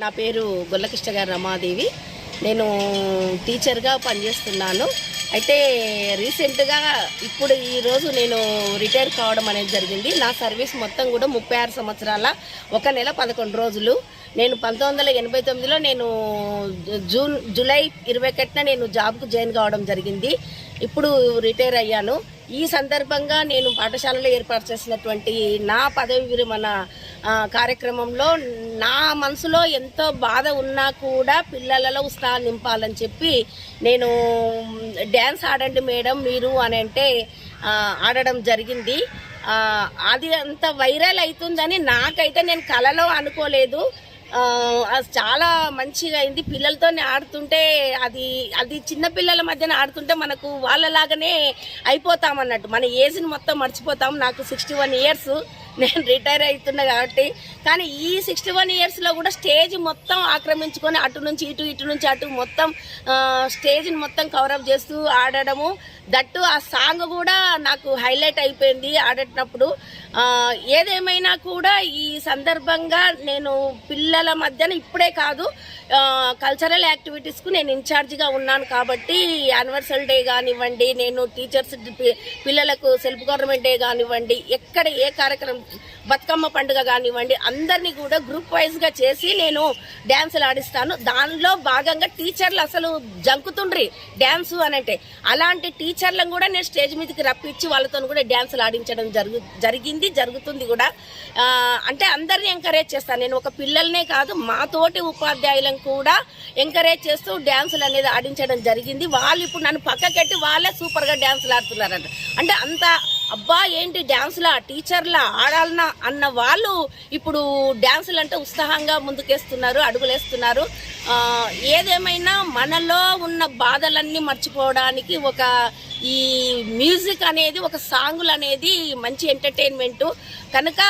నా పేరు గొల్లకృష్ణ గారి రమాదేవి. నేను టీచర్గా పనిచేస్తున్నాను. అయితే రీసెంట్గా ఇప్పుడు ఈరోజు నేను రిటైర్ కావడం అనేది జరిగింది. నా సర్వీస్ మొత్తం కూడా ముప్పై ఆరు సంవత్సరాల ఒక నెల పదకొండు రోజులు. నేను పంతొమ్మిది వందల ఎనభై తొమ్మిదిలో నేను జూన్ జూలై ఇరవై ఒకటిన నేను జాబ్కు జాయిన్ కావడం జరిగింది. ఇప్పుడు రిటైర్ అయ్యాను. ఈ సందర్భంగా నేను పాఠశాలలో ఏర్పాటు చేసినటువంటి నా పదవి విరమణ కార్యక్రమంలో నా మనసులో ఎంతో బాధ ఉన్నా కూడా పిల్లలలో ఉత్సాహం నింపాలని చెప్పి నేను డ్యాన్స్ ఆడండి మేడం మీరు అని అంటే ఆడడం జరిగింది. అది అంత వైరల్ అవుతుందని నాకైతే నేను కలలో అనుకోలేదు. చాలా మంచిగా అయింది. పిల్లలతో ఆడుతుంటే అది అది చిన్న పిల్లల మధ్యన ఆడుతుంటే మనకు వాళ్ళలాగానే అయిపోతామన్నట్టు. మన ఏజ్ని మొత్తం మర్చిపోతాం. నాకు సిక్స్టీ వన్ ఇయర్స్ నేను రిటైర్ అవుతున్నా కాబట్టి. కానీ ఈ సిక్స్టీ వన్ ఇయర్స్లో కూడా స్టేజ్ మొత్తం ఆక్రమించుకొని అటు నుంచి ఇటు ఇటు నుంచి అటు మొత్తం స్టేజ్ని మొత్తం కవరప్ చేస్తూ ఆడడము. దట్టు ఆ సాంగ్ కూడా నాకు హైలైట్ అయిపోయింది ఆడేటప్పుడు. ఏదేమైనా కూడా ఈ సందర్భంగా నేను పిల్లల మధ్యన ఇప్పుడే కాదు కల్చరల్ యాక్టివిటీస్కు నేను ఇన్ఛార్జిగా ఉన్నాను కాబట్టి యానివర్సరీ డే కానివ్వండి నేను టీచర్స్ పిల్లలకు సెల్ఫ్ గవర్నమెంట్ డే కానివ్వండి ఎక్కడ ఏ కార్యక్రమం బతుకమ్మ పండుగ కానివ్వండి అందరినీ కూడా గ్రూప్ వైజ్గా చేసి నేను డ్యాన్సులు ఆడిస్తాను. దానిలో భాగంగా టీచర్లు అసలు జంకుతుండ్రి డ్యాన్సు అని అంటే అలాంటి టీచర్లను కూడా నేను స్టేజ్ మీదకి రప్పించి వాళ్ళతో కూడా డ్యాన్సులు ఆడించడం జరుగు జరిగింది జరుగుతుంది కూడా. అంటే అందరిని ఎంకరేజ్ చేస్తాను. నేను ఒక పిల్లల్నే కాదు మా తోటి ఉపాధ్యాయులను కూడా ఎంకరేజ్ చేస్తూ డ్యాన్సులు అనేది ఆడించడం జరిగింది. వాళ్ళు ఇప్పుడు నన్ను పక్కకెట్టి వాళ్ళే సూపర్గా డ్యాన్సులు ఆడుతున్నారంట. అంటే అంత అబ్బా ఏంటి డ్యాన్స్లా టీచర్లా ఆడాలనా అన్న వాళ్ళు ఇప్పుడు డ్యాన్సులు అంటే ఉత్సాహంగా ముందుకేస్తున్నారు అడుగులేస్తున్నారు. ఏదేమైనా మనలో ఉన్న బాధలన్నీ మర్చిపోవడానికి ఒక ఈ మ్యూజిక్ అనేది ఒక సాంగులు అనేది మంచి ఎంటర్టైన్మెంట్. కనుక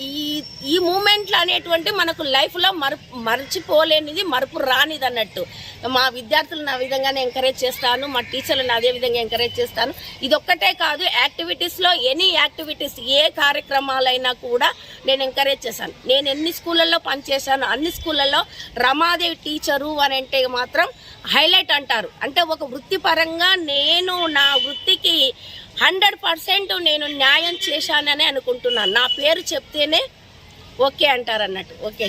ఈ ఈ మూమెంట్లు అనేటువంటి మనకు లైఫ్లో మర మర్చిపోలేనిది మరుపు రానిది అన్నట్టు మా విద్యార్థులను ఆ విధంగానే ఎంకరేజ్ చేస్తాను మా టీచర్లను అదే విధంగా ఎంకరేజ్ చేస్తాను. ఇది ఒక్కటే కాదు యాక్టివిటీస్లో ఎనీ యాక్టివిటీస్ ఏ కార్యక్రమాలైనా కూడా నేను ఎంకరేజ్ చేశాను. నేను ఎన్ని స్కూళ్ళల్లో పనిచేశాను అన్ని స్కూళ్ళల్లో రమాదేవి టీచర్ టీచరు అని అంటే మాత్రం హైలైట్ అంటారు. అంటే ఒక వృత్తిపరంగా నేను నా వృత్తికి హండ్రెడ్ పర్సెంట్ నేను న్యాయం చేశానని అనుకుంటున్నాను. నా పేరు చెప్తేనే ఓకే అంటారు అన్నట్టు ఓకే.